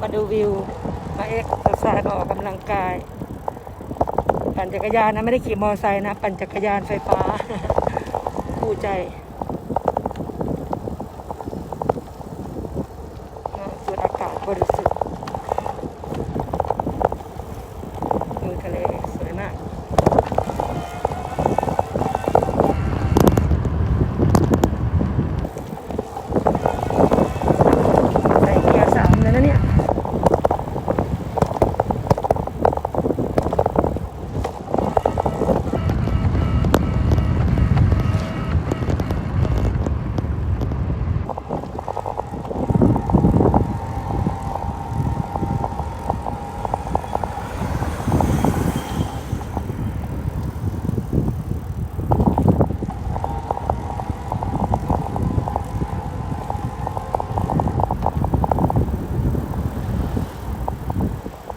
มาดูวิว มาเอ็กซ์ไซส์ออกกำลังกาย ปั่นจักรยานนะ ไม่ได้ขี่มอเตอร์ไซค์นะ ปั่นจักรยานไฟฟ้า ผู้ใจมาสูดอากาศบริสุทธิ์วิวทะเลสวยมาก ใส่เกียร์สามเลยนะเนี่ย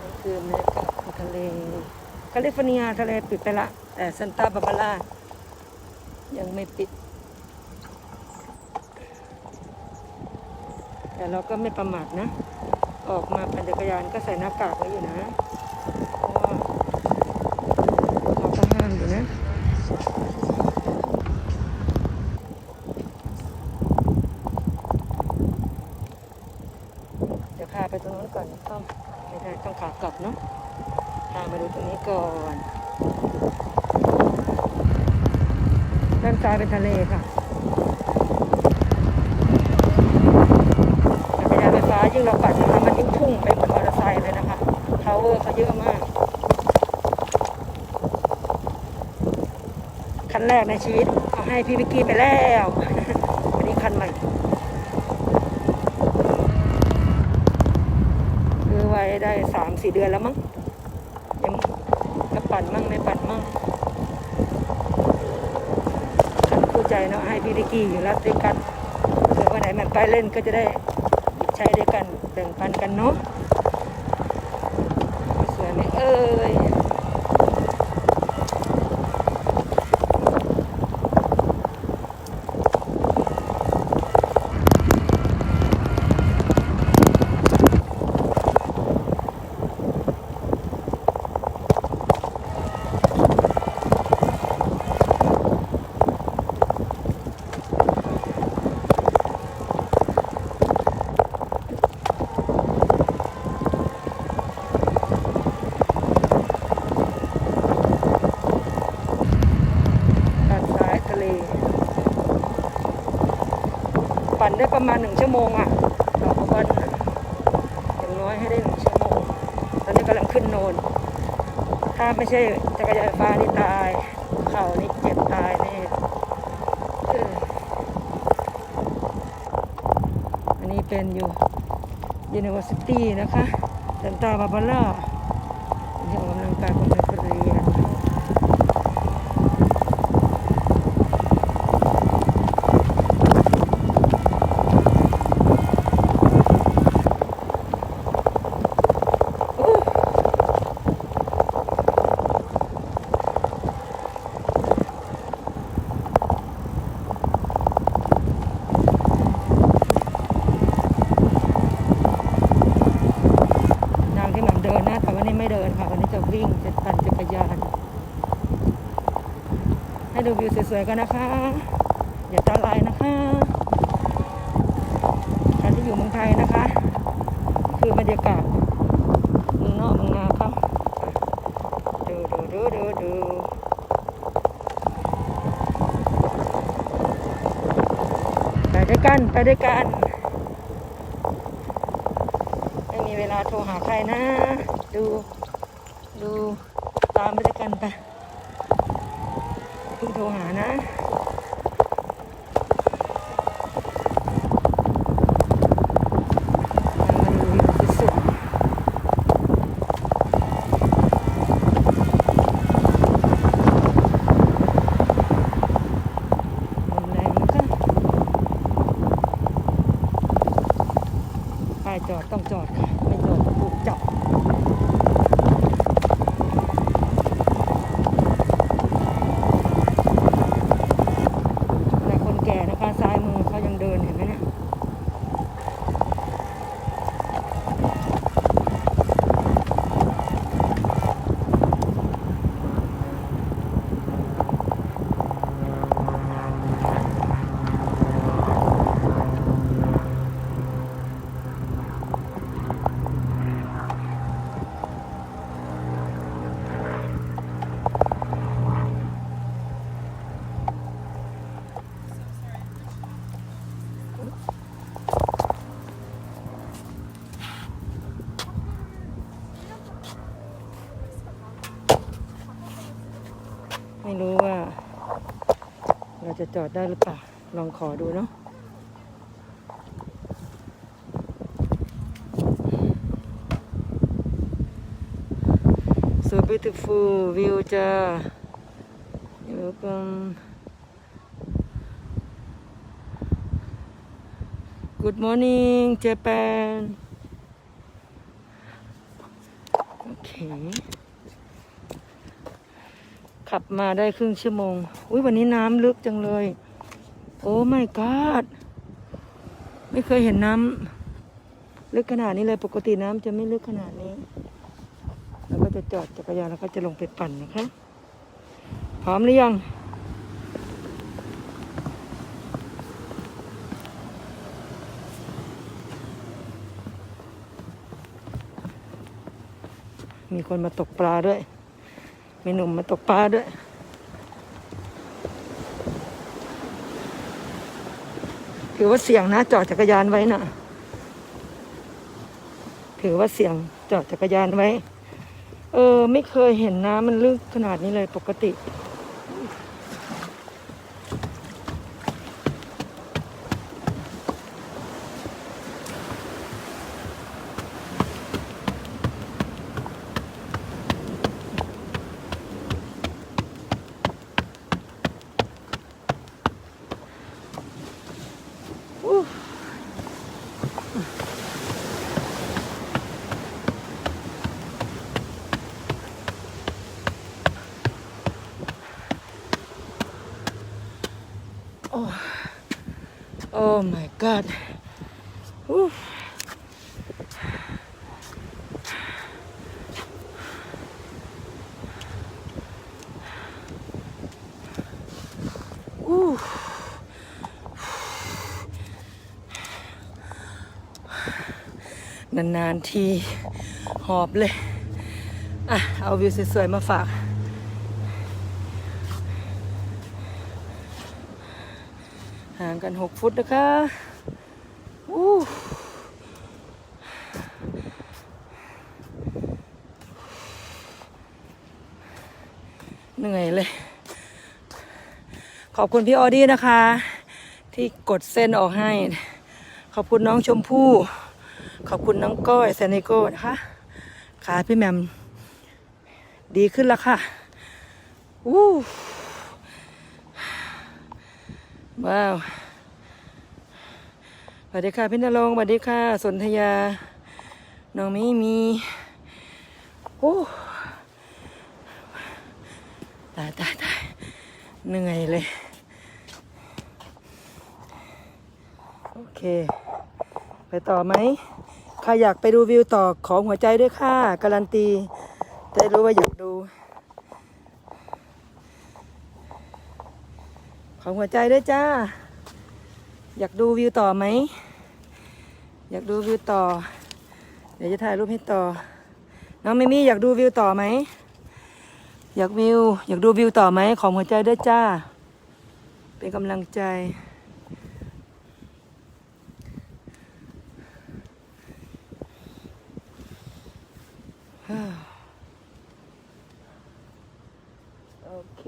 นี่คือบรรยากาศของทะเลแคลิ ฟอร์เนียทะเลปิดไปละ แต่ซันตาบาบาร่ายังไม่ปิด แต่เราก็ไม่ประมาทนะ ออกมาปั่นจักรยานก็ใส่หน้ากากไว้อยู่นะเราก็ห้ามอยู่นะเดี๋ยวพาไปตรงนู้นก่อนต้องไม่ได้ต้องขากลับเนาะ พามาดูตรงนี้ก่อนด้านซ้ายเป็นทะเลค่ะจักรยานไฟฟ้ายิ่งเราปั่นนะคะมันยิ่งพุ่งไปเหมือนมอเตอร์ไซค์เลยนะคะพาวเวอร์เขาเยอะมากคันแรกในชีวิตเอาให้พี่วิกกี้ไปแล้วอันนี้คันใหม่ซื้อไว้ได้สามสี่เดือนแล้วมั้งก็ปั่นมั่งไม่ปั่นมั่งขันคู่ ใจเนาะให้พี่ดิกกี้อยู่แล้วด้วยกันเดี๋ยววันไหนมันไปเล่นก็จะได้ใช้ด้วยกันแบ่งปันกันเนาะสวยไหมเอ้ยด้านซ้ายทะเล ประมาณหนึ่งชั่วโมงอะต่อวันอย่างน้อยให้ได้หนึ่งชั่วโมง ตอนนี้กำลังขึ้นโนน ถ้าไม่ใช่จักรยานไฟฟ้านี่ตาย เข่านี่เจ็บตายแน่อันนี้เป็นอยู่ University นะคะเซนตาบาบาร่าที่ออกกำลังกายของนักเรียน ทางที่หมันเดินนะ แต่วันนี้ไม่เดินค่ะ วันนี้จะวิ่งจะปั่นจักรยาน ให้ ดูวิวสวยๆกันนะคะ อย่าตาลายนะคะใครที่อยู่เมืองไทยนะคะ คือบรรยากาศเมืองนอกเมืองนาเขาดูดูดูดูดูไปด้วยกันไปด้วยกันไม่มีเวลาโทรหาใครนะ ดูดูตามไปด้วยกันไป จะจอดได้หรือเปล่า ลองขอดูเนาะสวย beautiful วิวจะอยู่กัน Good morning Japan โอเค ขับมาได้ครึ่งชั่วโมง อุ้ยวันนี้น้ำลึกจังเลย โอ้ไม่กอดไม่เคยเห็นน้ำลึกขนาดนี้เลย ปกติน้ำจะไม่ลึกขนาดนี้ แล้วก็จะจอดจักรยานแล้วก็จะลงไปปั่นนะคะ พร้อมหรือยังมีคนมาตกปลาด้วย มีหนุ่มมาตกปลาด้วย ถือว่าเสี่ยงนะ จอดจักรยานไว้นะถือว่าเสี่ยงจอดจักรยานไว้ เออ ไม่เคยเห็นน้ำมันลึกขนาดนี้เลยปกติ อู้โอ้ Oh my god อู้อู้ นานๆทีหอบเลย อะ เอาวิวสวยๆมาฝาก ห่างกันหกฟุตนะคะอู้เหนื่อยเลย ขอบคุณพี่ออดี้นะคะ ที่กดเส้นออกให้ ขอบคุณน้องชมพู่ขอบคุณน้องก้อยแซนิโก้นะคะขาพี่แหมมดีขึ้นแล้วค่ะอู้ว้าวสวัสดีค่ะพี่นรงค์สวัสดีค่ะสนธยา น้องมีมีโอ้ตายตายตายเหนื่อยเลย โอเค ไปต่อไหมใครอยากไปดูวิวต่อของหัวใจด้วยค่ะ การันตีจะได้รู้ว่าอยากดู ของหัวใจด้วยจ้า อยากดูวิวต่อไหม อยากดูวิวต่อ เดี๋ยวจะถ่ายรูปให้ต่อ น้องมิมี่อยากดูวิวต่อไหม อยากวิว อยากดูวิวต่อไหม ของหัวใจด้วยจ้า เป็นกำลังใจ โอเค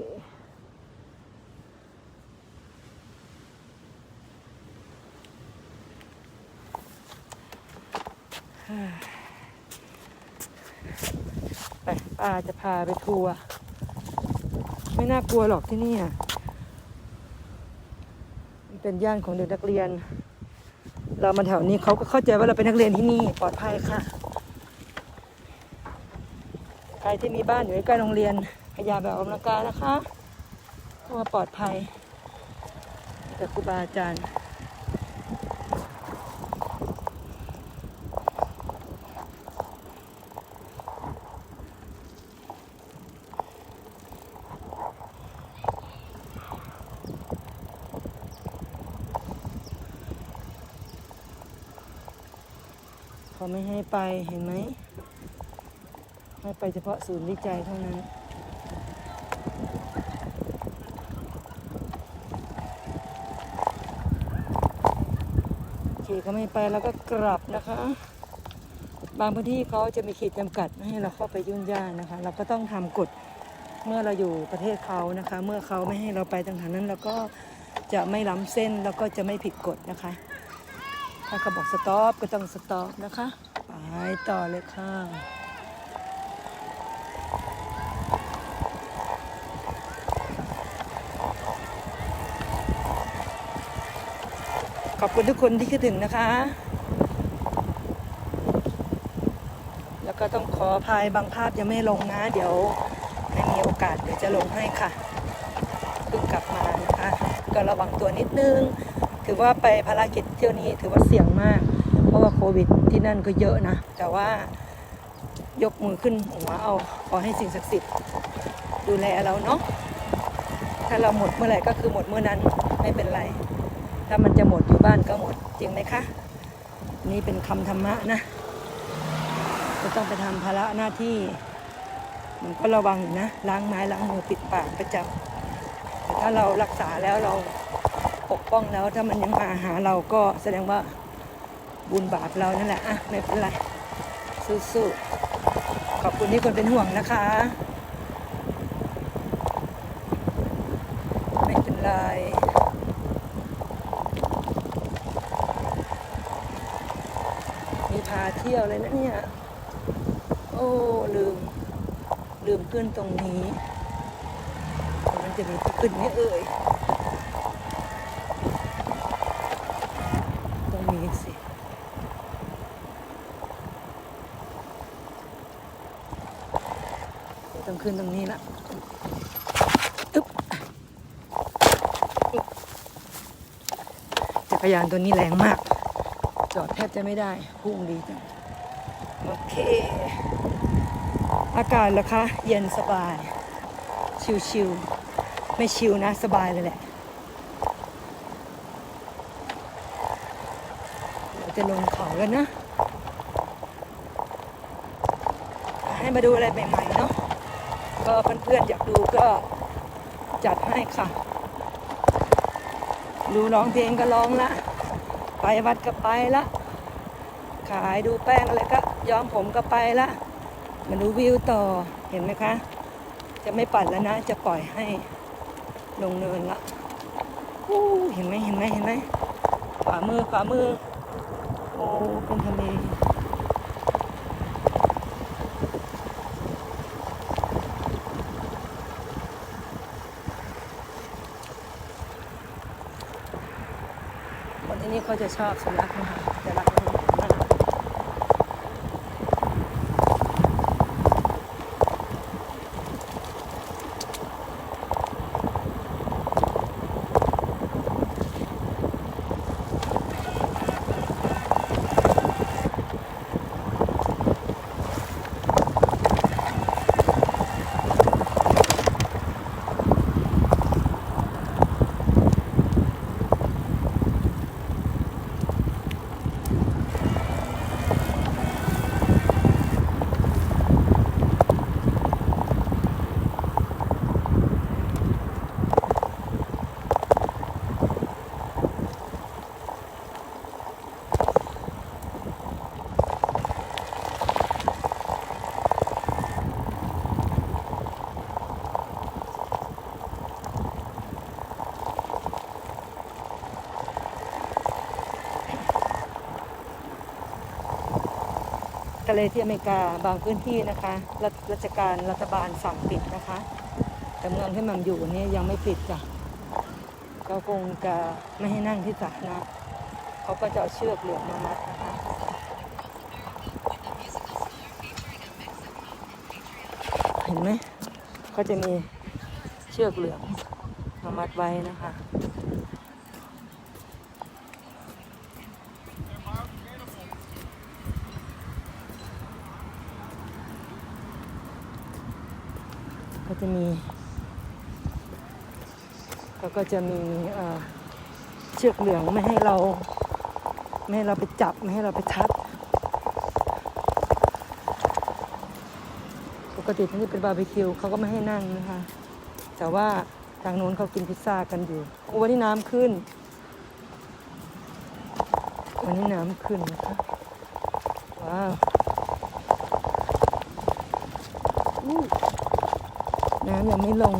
ไปป้าจะพาไปทัวร์ไม่น่ากลัวหรอกที่นี่อะมันเป็นย่านของเด็กนักเรียน เรามาแถวนี้เขาก็เข้าใจว่าเราเป็นนักเรียนที่นี่ปลอดภัยค่ะ รที่มีบ้านอยู่ใกล้โรงเรียนพยายามไปออกกำลังกายนะคะเพราะว่าปลอดภัยจากครูบาอาจารย์เขาไม่ให้ไปเห็นไหม ให้ไปเฉพาะศูนย์วิจัยเท่านั้นขี่ก็ไม่ไปแล้วก็กลับนะคะ บางพื้นที่เขาจะมีขีดจำกัดไม่ให้เราเข้าไปยุ่งยากนะคะ เราก็ต้องทำกฎเมื่อเราอยู่ประเทศเขานะคะ เมื่อเขาไม่ให้เราไปต่างๆนั้นเราก็จะไม่ล้ำเส้นแล้วก็จะไม่ผิดกฎนะคะ ถ้าเขาบอกสต็อปก็ต้องสต็อปนะคะ ไปต่อเลยค่ะ ขอบคุณทุกคนที่คิดถึงนะคะ แล้วก็ต้องขออภัยบางภาพยังไม่ลงนะ เดี๋ยวให้มีโอกาสเดี๋ยวจะลงให้ค่ะเพิ่งกลับมานะคะก็ระวังตัวนิดนึง ถือว่าไปภารกิจเที่ยวนี้ถือว่าเสี่ยงมาก เพราะว่าโควิดที่นั่นก็เยอะนะ แต่ว่ายกมือขึ้นหัวเอาขอให้สิ่งศักดิ์สิทธิ์ดูแลเราเนาะถ้าเราหมดเมื่อไหร่ก็คือหมดเมื่อนั้นไม่เป็นไร ถ้ามันจะหมดอยู่บ้านก็หมดจริงไหมคะ นี่เป็นคำธรรมะนะจะต้องไปทำภาระหน้าที่ มันก็ระวังอยู่นะ ล้างไม้ล้างมือปิดปากประจำแต่ถ้าเรารักษาแล้วเราปกป้องแล้วถ้ามันยังมาหาเราก็แสดงว่าบุญบาปเรานั่นแหละอะไม่เป็นไรสู้ๆขอบคุณที่คนเป็นห่วงนะคะ ไม่เป็นไร มีพาเที่ยวเลยนะเนี่ย โอ้ลืม ลืมขึ้นตรงนี้ มันจะมีที่ขึ้นไหมเอ่ยตรงนี้สิต้องขึ้นตรงนี้ละอึ๊บอึ๊บจักรยานตัวนี้แรงมาก จอดแทบจะไม่ได้พุ่งดีจัง เค อากาศล่ะคะ เย็นสบาย ชิวๆไม่ชิวนะ สบายเลยแหละเดี๋ยวจะลงเขากันนะ ให้มาดูอะไรใหม่ๆเนาะก็เพื่อนๆอยากดูก็จัดให้ค่ะดูร้องเพลงก็ร้องละ ไปวัดก็ไปละ ขายดูแป้งอะไรก็ย้อมผมก็ไปละมาดูวิวต่อเห็นไหมคะ จะไม่ปั่นแล้วนะ จะปล่อยให้ลงเนินละอู้เห็นไหมเห็นไหมเห็นไหมขวามือขวามือ โอ้เป็นทะเลคนที่นี่เขาจะชอบสุนัขนะคะ ทะเลที่อเมริกาบางพื้นที่นะคะรัฐราชการรัฐบาลสั่งปิดนะคะ แต่เมืองที่มันอยู่นี่ยังไม่ปิดจ้ะก็คงจะไม่ให้นั่งที่สาธาระนะเขาก็จะเอาเชือกเหลืองมามัดนะคะเห็นไหมเขาจะมีเชือกเหลืองมามัดไว้นะคะ ก็จะมีแล้ว ก็จะมีเชือกเหลืองไม่ให้เรา ไม่ให้เราไปจับไม่ให้เราไปทัด ปกติที่นี่เป็นบาร์บีคิวเขาก็ไม่ให้นั่งนะคะ แต่ว่าทางโน้นเขากินพิซซ่ากันอยู่โอ้วันนี้น้ำขึ้น วันนี้น้ำขึ้นนะคะว้าวน้ำยังไม่ลง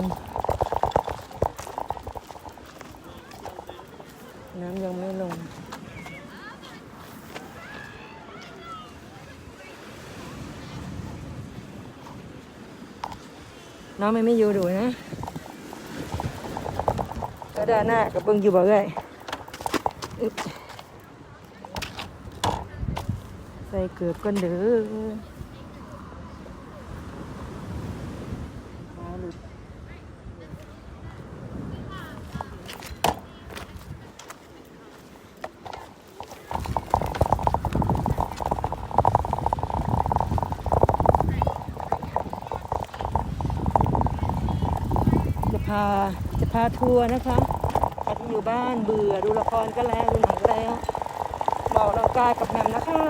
น้ำยังไม่ลง น้องไม่ไม่อยู่ดูนะก็ด้านหน้ากับเบิ้งอยู่บ่เลยใส่เกือบกันเด้อมาหลุดจะพาจะพา ทัวร์นะคะใครที่อยู่บ้านเบื่อดูละครก็แล้วดูหนังก็แล้วบอกเรากายกับแหม่มนะคะ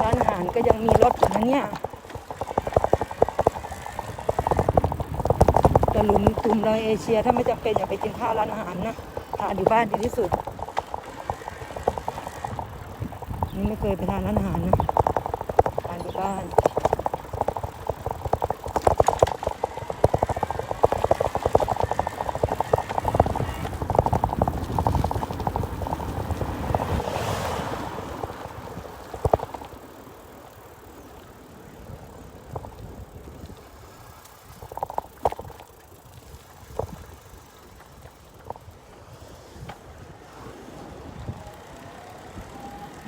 ร้านอาหารก็ยังมีรถอยู่นะเนี่ยแต่ หลุมตุ่มในเอเชีย ถ้าไม่จำเป็นอย่าไปกินข้าวร้านอาหารนะทานอยู่บ้านดีที่สุด นี่ไม่เคยไปทานร้านอาหารนะทานอยู่บ้าน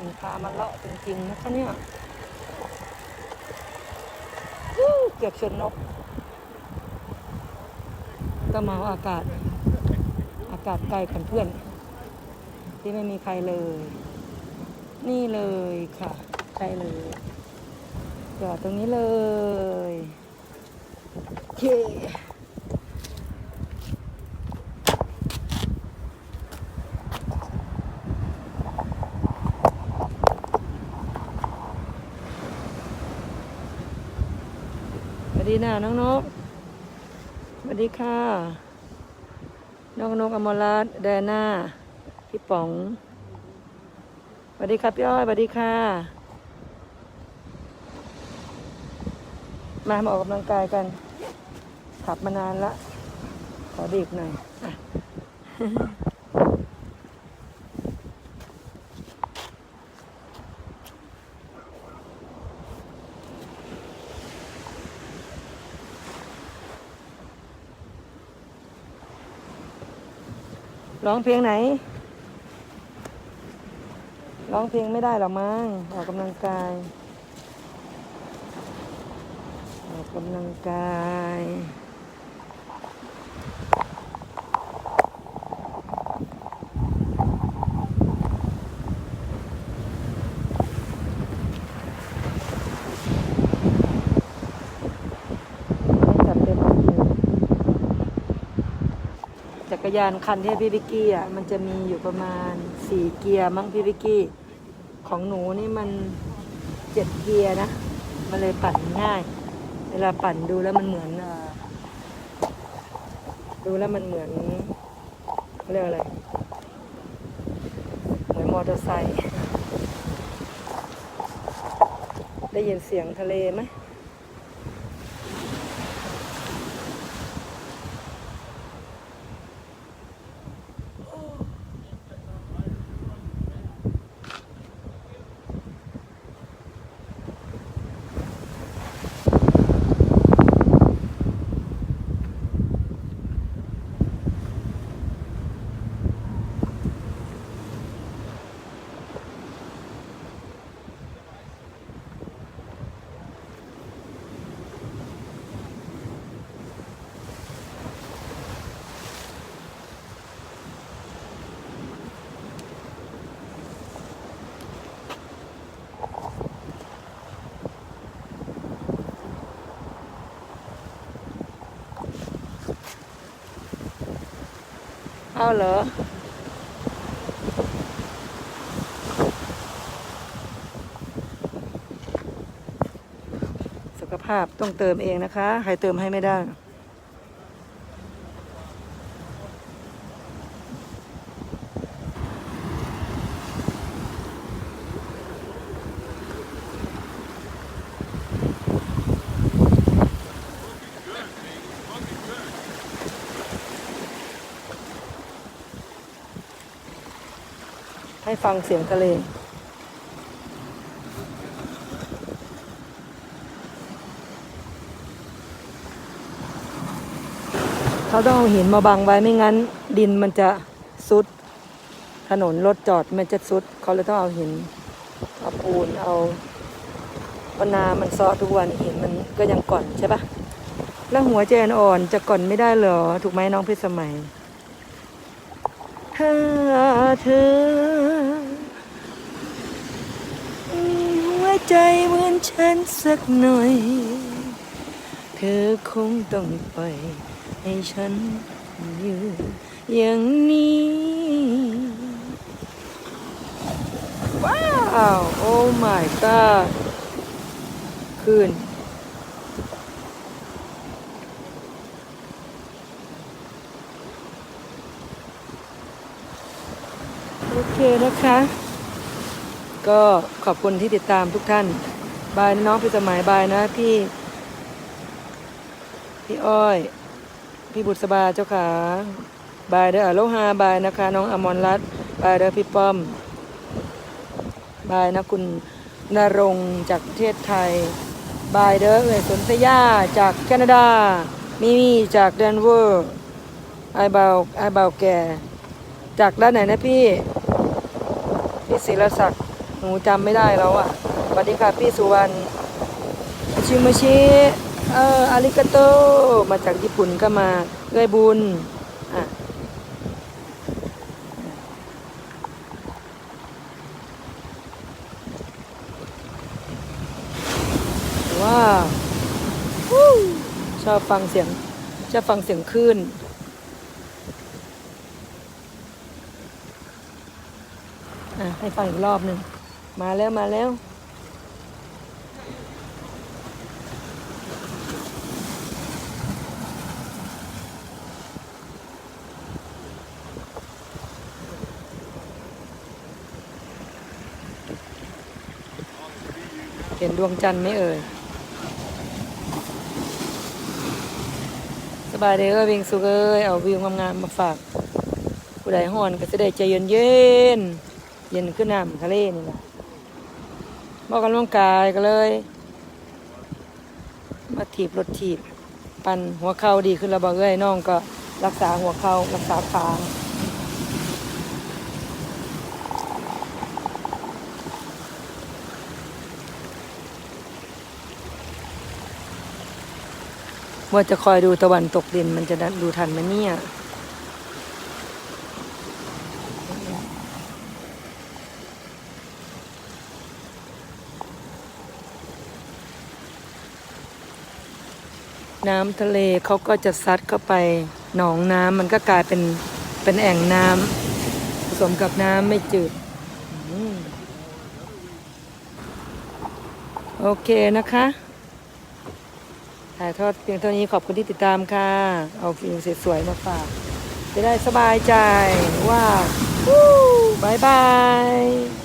มีพามาเลาะจ ริงๆนะคะเนี่ยวู้เกือบชนนกก็เมาอากาศ อากาศไกลกันเพื่อน ที่ไม่มีใครเลย นี่เลยค่ะใช่เลยจอดตรงนี้เลย โอเค สวัสดี นะน้องนกสวัสดีค่ะ น้องนกอมรรัตแดน่าพี่ป๋องสวัสดีค่ะพี่อ้อยสวัสดีค่ะ มามาออกกำลังกายกัน ขับมานานละ ขอดีกหน่อย ร้องเพลงไหน ร้องเพลงไม่ได้หรอกมั้งออกกำลังกาย ออกกำลังกาย ไม่จัดเต็มจริง จักรยานคันที่พี่วิกกี้อะมันจะมีอยู่ประมาณสี่เกียร์มั้งพี่วิกกี้ ของหนูนี่มันเจ็ดเกียร์นะ มันเลยปั่นง่าย เวลาปั่นดูแล้วมันเหมือนอดูแล้วมันเหมือนเขาเรียกอะไร เหมือนมอเตอร์ไซค์ได้ยินเสียงทะเลไหม เหรอ สุขภาพต้องเติมเองนะคะ ใครเติมให้ไม่ได้ ให้ฟังเสียงทะเลเขาต้องเอาหินมาบังไว้ไม่งั้น ดินมันจะซุด ถนนรถจอดมันจะซุด เขาเลยต้องเอาหินเอาปูนเอาปนามันซอทุกวันหินมันก็ยังก่อนใช่ปะแล้วหัวใจอ่อนจะก่อนไม่ได้เหรอ ถูกไหมน้องเพชรสมัยถ้าเธอมีหัว ใจเหมือนฉันสักหน่อย เธอคงต้องไปให้ฉันอยู่อย่างนี้ ว้าว โอ้ my god คืนโอเคนะคะ ก็ขอบคุณที่ติดตามทุกท่าน บายน้องพี่สมัยบายนะพี่ พี่อ้อย พี่บุษบาเจ้าขาบายเด้อโลฮาบายนะคะ น้องอมรรัตน์บายเด้อพี่ป้อม บายนะคุณนรงจากประเทศไทย บายเด้อเอ่ยสนธยาจากแคนาดา มิมี่จากเดนเวอร์ไอเบาไอเบาแก่ จากด้านไหนนะพี่ พี่ศิรศักดิ หนูจำไม่ได้แล้วอะสวัสดีค่ะพี่สุวรรณชิมชิเอออาริกาโต มาจากญี่ปุ่นก็มาเอ้ยบุญอะว้าวชอบฟังเสียงชอบฟังเสียงคลื่นอะให้ฟังอีกรอบหนึ่ง มาแล้วมาแล้วเห็นดวงจันทร์ไหมเอ่ย สบายเด้อวียงสุกเอ้ย เอาวิวงามๆมาฝากผู้ใดห่อนก็จะได้ใจเย็นเย็นๆเย็นขึ้นน้ำทะเลนี่นะ บอกกันร่างกายก็เลย มาถีบรถถีบ ปันหัวเข่าดีขึ้นแล้วบอกเอ้ยน้องก็รักษาหัวเข่ารักษาขาว่าจะคอยดูตะวันตกดินมันจะดูทันไหมเนี่ย น้ำทะเลเขาก็จะซัดเข้าไปหนองน้ำมันก็กลายเป็นเป็นแอ่งน้ำผสมกับน้ำไม่จืดโอเคนะคะถ่ายทอดเพียงเท่านี้ขอบคุณที่ติดตามค่ะ เอาฟิล์มสวยๆมาฝาก จะได้สบายใจว่าวู้บายบาย